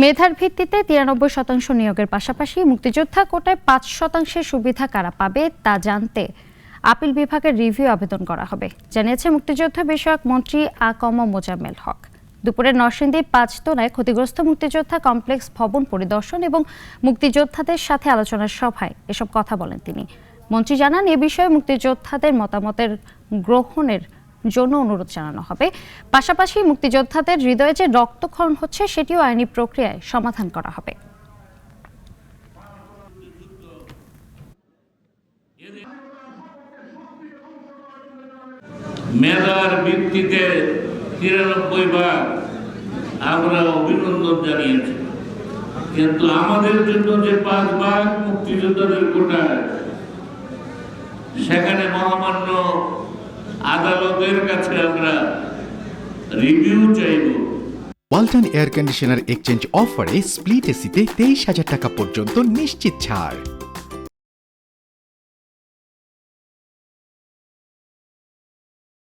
মেধার ভিত্তিতে তিরানব্বই শতাংশ নিয়োগের পাশাপাশি মুক্তিযোদ্ধা কোটায় পাঁচ শতাংশের সুবিধা কারা পাবে তা জানতে আপিল বিভাগের রিভিউ আবেদন করা হবে। জানিয়েছে মুক্তিযোদ্ধা বিষয়ক মন্ত্রী আ কম মোজাম্মেল হক। দুপুরে নরসিংদী পাঁচতলায় ক্ষতিগ্রস্ত মুক্তিযোদ্ধা কমপ্লেক্স ভবন পরিদর্শন এবং মুক্তিযোদ্ধাদের সাথে আলোচনার সভায় এসব কথা বলেন তিনি। মন্ত্রী জানান, এ বিষয়ে মুক্তিযোদ্ধাদের মতামতের গ্রহণের জন্য অনুরোধ জানানো হবে। পাশাপাশি মুক্তিযোদ্ধাদের হৃদয়ে যে রক্তক্ষরণ হচ্ছে, সেটিও আইনি প্রক্রিয়ায় সমাধান করা হবে। মেধার ভিত্তিতে তিরানব্বই বার আমরা অভিনন্দন জানিয়েছি। কিন্তু আমাদের জন্য যে পাঁচ ভাগ মুক্তিযোদ্ধাদের কোটায়, সেখানে মহামান্য আদালতের কাছে আমরা রিভিউ চাইব। ওয়ালটন এয়ার কন্ডিশনার এক্সচেঞ্জ অফারে স্প্লিট এসিতে তেইশ হাজার টাকা পর্যন্ত নিশ্চিত ছাড়।